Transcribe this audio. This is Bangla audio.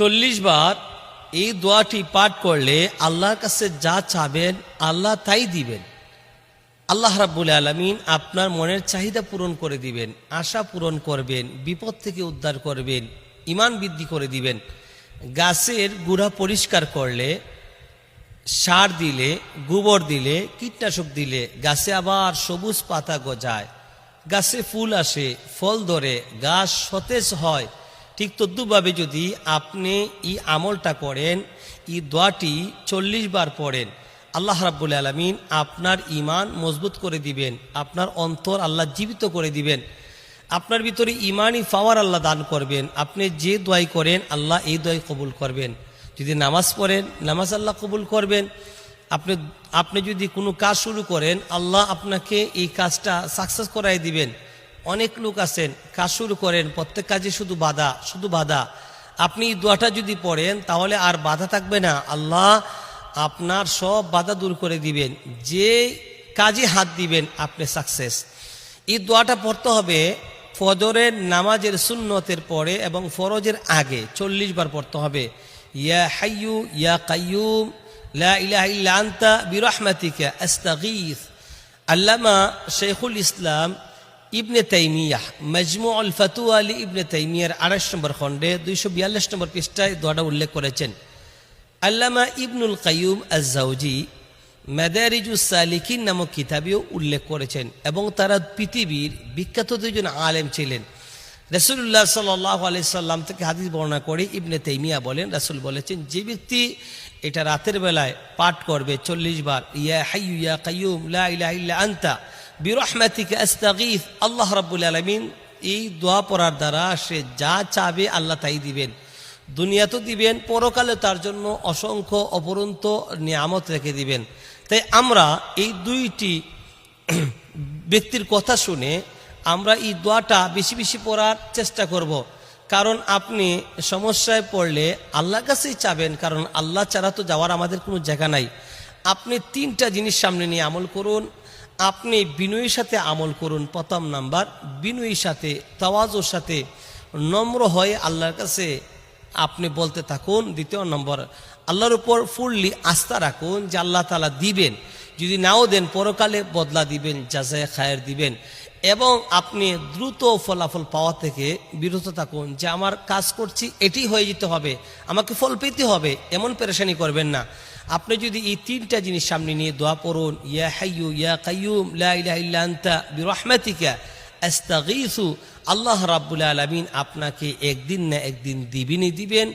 চল্লিশ বার এই দোয়াটি পাঠ করলে আল্লাহর কাছে যা চাবেন, আল্লাহ তাই দিবেন। আল্লাহ রাব্বুল আলমিন আপনার মনের চাহিদা পূরণ করে দিবেন, আশা পূরণ করবেন, বিপদ থেকে উদ্ধার করবেন ইমান বৃদ্ধি করে দিবেন। গাছের গুড়া পরিষ্কার করলে, সার দিলে, গোবর দিলে, কীটনাশক দিলে গাছে আবার সবুজ পাতা গজায়। গাছে ফুল আসে, ফল ধরে, গাছ সতেজ হয়। ঠিক তদ্রুপভাবে যদি আপনি এই আমলটা করেন, এই দোয়াটি চল্লিশ বার পড়েন, আল্লাহ রাব্বুল আলমিন আপনার ইমান মজবুত করে দিবেন, আপনার অন্তর আল্লাহ জীবিত করে দিবেন, আপনার ভিতরে ইমানই পাওয়ার আল্লাহ দান করবেন, আপনি যে দোয়াই করেন আল্লাহ এই দোয়াই কবুল করবেন। যদি নামাজ পড়েন, নামাজ আল্লাহ কবুল করবেন। আপনি আপনি যদি কোনো কাজ শুরু করেন, আল্লাহ আপনাকে এই কাজটা সাকসেস করাই দিবেন। অনেক লোক আছেন কাজ শুরু করেন, প্রত্যেক কাজে শুধু বাধা শুধু বাধা। আপনি দোয়াটা যদি পড়েন, তাহলে আর বাধা থাকবে না। আল্লাহ আপনার সব বাধা দূর করে দিবেন। যে কাজে হাত দিবেন, আপনি সাকসেস এই দোয়াটা পড়তে হবে ফজরের নামাজের সুন্নতের পরে এবং ফরজের আগে। চল্লিশ বার পড়তে হবে। ইয়া হাইয়ু, ইয়া কাইয়ুম, লা ইলাহা আল্লামা শেখুল ইসলাম ইবনে তাইমিয়াহ মজমু আল ফাতুয়া আলী ইবনে তাইমিয়ার আড়াইশ নম্বর খণ্ডে, দুইশো বিয়াল্লিশ নম্বর পৃষ্ঠায় দোয়াটা উল্লেখ করেছেন। আল্লামা ইবনুল কাইয়ুম আজাউজি সালিকিন নামক কিতাবেও উল্লেখ করেছেন এবং তারা পৃথিবীর বিখ্যাত দুজন আলেম ছিলেন। রসুল্লাহ সাল্লাহ আলি সাল্লাম থেকে হাদিস বর্ণনা করে ইবনে তেমিয়া বলেন, রাসুল বলেছেন, যে ব্যক্তি এটা রাতের বেলায় পাঠ করবে চল্লিশ বার, ইয়া হাইয়ু ইয়া কাইয়ুম, লা ইল্লা আনতা বিরহমাতিকা আস্তাগীথ আল্লাহ রাব্বুল আলামিন এই দোয়া পড়ার দ্বারা সে যা চাবে আল্লাহ তাই দিবেন। দুনিয়া তো দিবেন, পরকালে তার জন্য অসংখ্য অপরন্ত নিয়ামত রেখে দিবেন। তাই আমরা এই দুইটি ব্যক্তির কথা শুনে আমরা এই দোয়াটা বেশি বেশি পড়ার চেষ্টা করব। কারণ আপনি সমস্যায় পড়লে আল্লাহর কাছেই চাবেন, কারণ আল্লাহ ছাড়া তো যাওয়ার আমাদের কোনো জায়গা নাই। আপনি তিনটা জিনিস সামনে নিয়ে আমল করুন আপনি বিনয়ীর সাথে আমল করুন। প্রথম নাম্বার, বিনয়ীর সাথে, তাওয়াজোর সাথে নম্র হয়ে আল্লাহর কাছে আপনি বলতে থাকুন। দ্বিতীয় নম্বর, আল্লাহর উপর ফুললি আস্থা রাখুন যে আল্লাহ তালা দিবেন। যদি নাও দেন, পরকালে বদলা দিবেন যাচাই খায়ের দিবেন। এবং আপনি দ্রুত ফলাফল পাওয়া থেকে বিরত থাকুন যে, আমার কাজ করছি, এটি হয়ে যেতে হবে। আমাকে ফল পেতে হবে। এমন পেরেশানি করবেন না। আপনি যদি এই তিনটা জিনিস সামনে নিয়ে দোয়া পড়ুন, ইয়া হাইয়ু, ইয়া কাইয়ুম, লা ইলাহা ইল্লা আনতা বিরহমাতিকা আস্তাগীসু আল্লাহ রাব্বুল আলামিন আপনাকে একদিন না একদিন দিবেনই দিবেন।